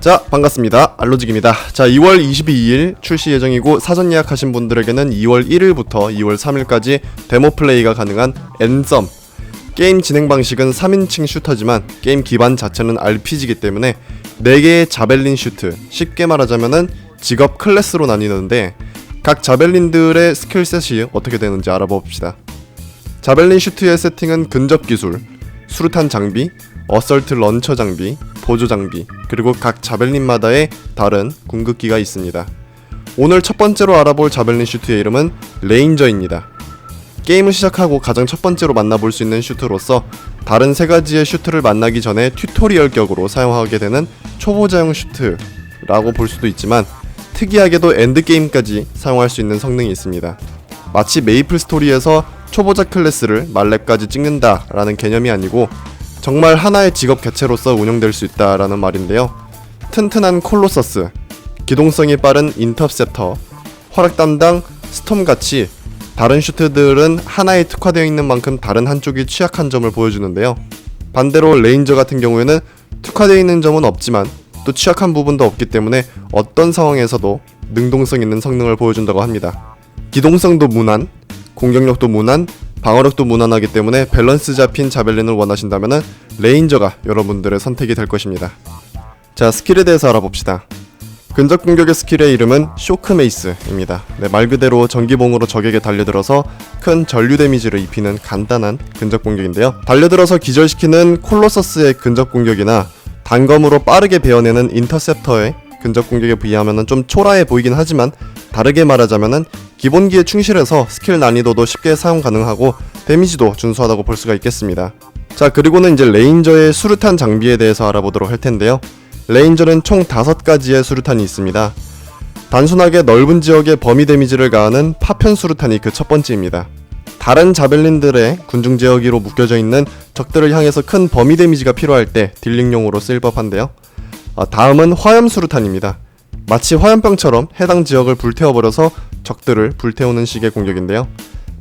자 반갑습니다. 알로직입니다. 자 2월 22일 출시 예정이고 사전 예약하신 분들에게는 2월 1일부터 2월 3일까지 데모 플레이가 가능한 앤썸. 게임 진행 방식은 3인칭 슈터지만 게임 기반 자체는 RPG이기 때문에 4개의 자벨린 슈트 쉽게 말하자면은 직업 클래스로 나뉘는데 각 자벨린들의 스킬셋이 어떻게 되는지 알아봅시다. 자벨린 슈트의 세팅은 근접 기술, 수류탄 장비, 어설트 런처 장비, 보조 장비, 그리고 각 자벨린마다의 다른 궁극기가 있습니다. 오늘 첫 번째로 알아볼 자벨린 슈트의 이름은 레인저입니다. 게임을 시작하고 가장 첫 번째로 만나볼 수 있는 슈트로서 다른 세 가지의 슈트를 만나기 전에 튜토리얼 격으로 사용하게 되는 초보자용 슈트라고 볼 수도 있지만 특이하게도 엔드게임까지 사용할 수 있는 성능이 있습니다. 마치 메이플 스토리에서 초보자 클래스를 말렙까지 찍는다라는 개념이 아니고 정말 하나의 직업 개체로서 운영될 수 있다라는 말인데요. 튼튼한 콜로서스, 기동성이 빠른 인터셉터, 화력 담당 스톰 같이 다른 슈트들은 하나에 특화되어 있는 만큼 다른 한쪽이 취약한 점을 보여주는데요. 반대로 레인저 같은 경우에는 특화되어 있는 점은 없지만 또 취약한 부분도 없기 때문에 어떤 상황에서도 능동성 있는 성능을 보여준다고 합니다. 기동성도 무난, 공격력도 무난, 방어력도 무난하기 때문에 밸런스 잡힌 자벨린을 원하신다면 레인저가 여러분들의 선택이 될 것입니다. 자 스킬에 대해서 알아봅시다. 근접 공격의 스킬의 이름은 쇼크 메이스입니다. 네, 말 그대로 전기봉으로 적에게 달려들어서 큰 전류 데미지를 입히는 간단한 근접 공격인데요. 달려들어서 기절시키는 콜로서스의 근접 공격이나 단검으로 빠르게 베어내는 인터셉터의 근접 공격에 비하면 좀 초라해 보이긴 하지만 다르게 말하자면은 기본기에 충실해서 스킬 난이도도 쉽게 사용 가능하고 데미지도 준수하다고 볼 수가 있겠습니다. 자 그리고는 이제 레인저의 수류탄 장비에 대해서 알아보도록 할 텐데요. 레인저는 총 5가지의 수류탄이 있습니다. 단순하게 넓은 지역에 범위 데미지를 가하는 파편 수류탄이 그 첫 번째입니다. 다른 자벨린들의 군중 제어기로 묶여져 있는 적들을 향해서 큰 범위 데미지가 필요할 때 딜링용으로 쓰일 법한데요. 아, 다음은 화염 수류탄입니다. 마치 화염병처럼 해당 지역을 불태워버려서 적들을 불태우는 식의 공격인데요.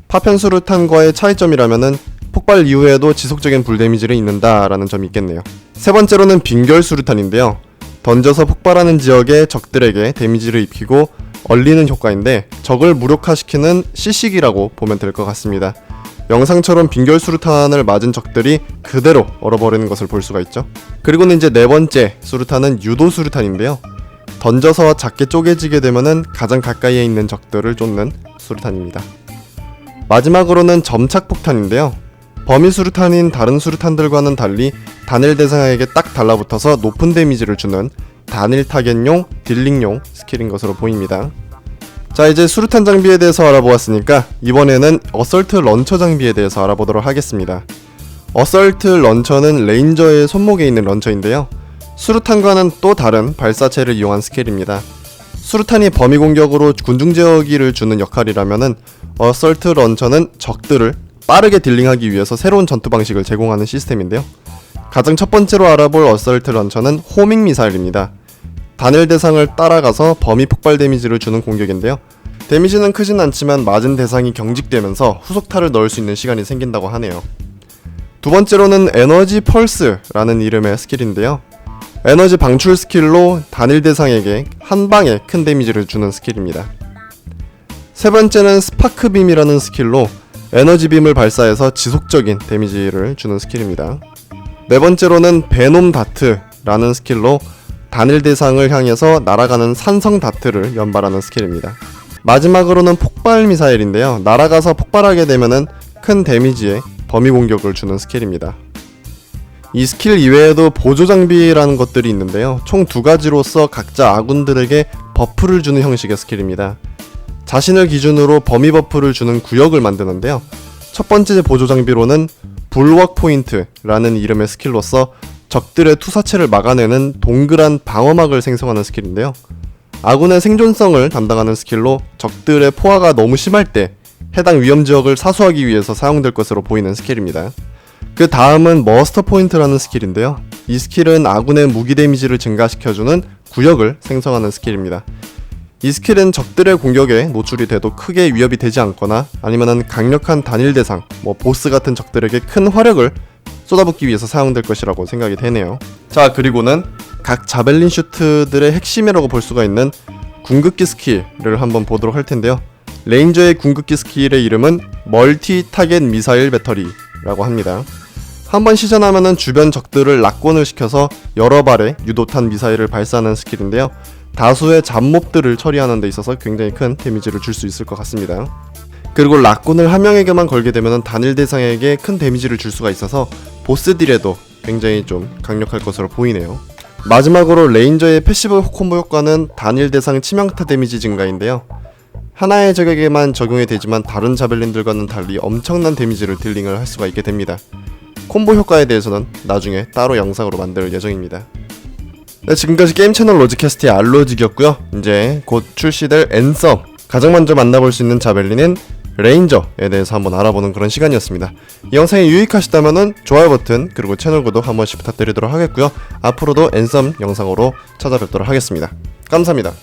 파편 수류탄과의 차이점이라면은 폭발 이후에도 지속적인 불 데미지를 입는다라는 점이 있겠네요. 세 번째로는 빙결 수류탄인데요. 던져서 폭발하는 지역에 적들에게 데미지를 입히고 얼리는 효과인데 적을 무력화시키는 시식이라고 보면 될 것 같습니다. 영상처럼 빙결 수류탄을 맞은 적들이 그대로 얼어버리는 것을 볼 수가 있죠. 그리고는 이제 네 번째 수류탄은 유도 수류탄인데요. 던져서 작게 쪼개지게 되면은 가장 가까이에 있는 적들을 쫓는 수류탄입니다. 마지막으로는 점착 폭탄인데요. 범위 수류탄인 다른 수류탄들과는 달리 단일 대상에게 딱 달라붙어서 높은 데미지를 주는 단일 타겟용 딜링용 스킬인 것으로 보입니다. 자 이제 수류탄 장비에 대해서 알아보았으니까 이번에는 어설트 런처 장비에 대해서 알아보도록 하겠습니다. 어설트 런처는 레인저의 손목에 있는 런처인데요. 수류탄과는 또 다른 발사체를 이용한 스킬입니다. 수류탄이 범위 공격으로 군중 제어기를 주는 역할이라면은 어설트 런처는 적들을 빠르게 딜링하기 위해서 새로운 전투 방식을 제공하는 시스템인데요. 가장 첫 번째로 알아볼 어설트 런처는 호밍 미사일입니다. 단일 대상을 따라가서 범위 폭발 데미지를 주는 공격인데요. 데미지는 크진 않지만 맞은 대상이 경직되면서 후속타를 넣을 수 있는 시간이 생긴다고 하네요. 두 번째로는 에너지 펄스라는 이름의 스킬인데요. 에너지 방출 스킬로 단일 대상에게 한 방에 큰 데미지를 주는 스킬입니다. 세 번째는 스파크 빔이라는 스킬로 에너지 빔을 발사해서 지속적인 데미지를 주는 스킬입니다. 네 번째로는 베놈 다트라는 스킬로 단일 대상을 향해서 날아가는 산성 다트를 연발하는 스킬입니다. 마지막으로는 폭발 미사일인데요. 날아가서 폭발하게 되면은 큰 데미지에 범위 공격을 주는 스킬입니다. 이 스킬 이외에도 보조 장비라는 것들이 있는데요. 총 두 가지로서 각자 아군들에게 버프를 주는 형식의 스킬입니다. 자신을 기준으로 범위 버프를 주는 구역을 만드는데요. 첫 번째 보조 장비로는 불웍 포인트라는 이름의 스킬로서 적들의 투사체를 막아내는 동그란 방어막을 생성하는 스킬인데요. 아군의 생존성을 담당하는 스킬로 적들의 포화가 너무 심할 때 해당 위험 지역을 사수하기 위해서 사용될 것으로 보이는 스킬입니다. 그 다음은 머스터 포인트라는 스킬인데요. 이 스킬은 아군의 무기 데미지를 증가시켜주는 구역을 생성하는 스킬입니다. 이 스킬은 적들의 공격에 노출이 돼도 크게 위협이 되지 않거나 아니면은 강력한 단일 대상, 뭐 보스 같은 적들에게 큰 화력을 쏟아붓기 위해서 사용될 것이라고 생각이 되네요. 자, 그리고는 각 자벨린 슈트들의 핵심이라고 볼 수가 있는 궁극기 스킬을 한번 보도록 할 텐데요. 레인저의 궁극기 스킬의 이름은 멀티 타겟 미사일 배터리 라고 합니다. 한번 시전하면은 주변 적들을 낙곤을 시켜서 여러 발의 유도탄 미사일을 발사하는 스킬인데요. 다수의 잡몹들을 처리하는 데 있어서 굉장히 큰 데미지를 줄 수 있을 것 같습니다. 그리고 락군을 한 명에게만 걸게 되면 단일 대상에게 큰 데미지를 줄 수가 있어서 보스 딜에도 굉장히 좀 강력할 것으로 보이네요. 마지막으로 레인저의 패시브 콤보 효과는 단일 대상 치명타 데미지 증가인데요. 하나의 적에게만 적용이 되지만 다른 자벨린들과는 달리 엄청난 데미지를 딜링을 할 수가 있게 됩니다. 콤보 효과에 대해서는 나중에 따로 영상으로 만들 예정입니다. 네, 지금까지 게임 채널 로지캐스트의 알로직이었고요. 이제 곧 출시될 앤썸 가장 먼저 만나볼 수 있는 자벨린은 레인저에 대해서 한번 알아보는 그런 시간이었습니다. 이 영상이 유익하시다면 좋아요 버튼 그리고 채널 구독 한 번씩 부탁드리도록 하겠고요. 앞으로도 앤썸 영상으로 찾아뵙도록 하겠습니다. 감사합니다.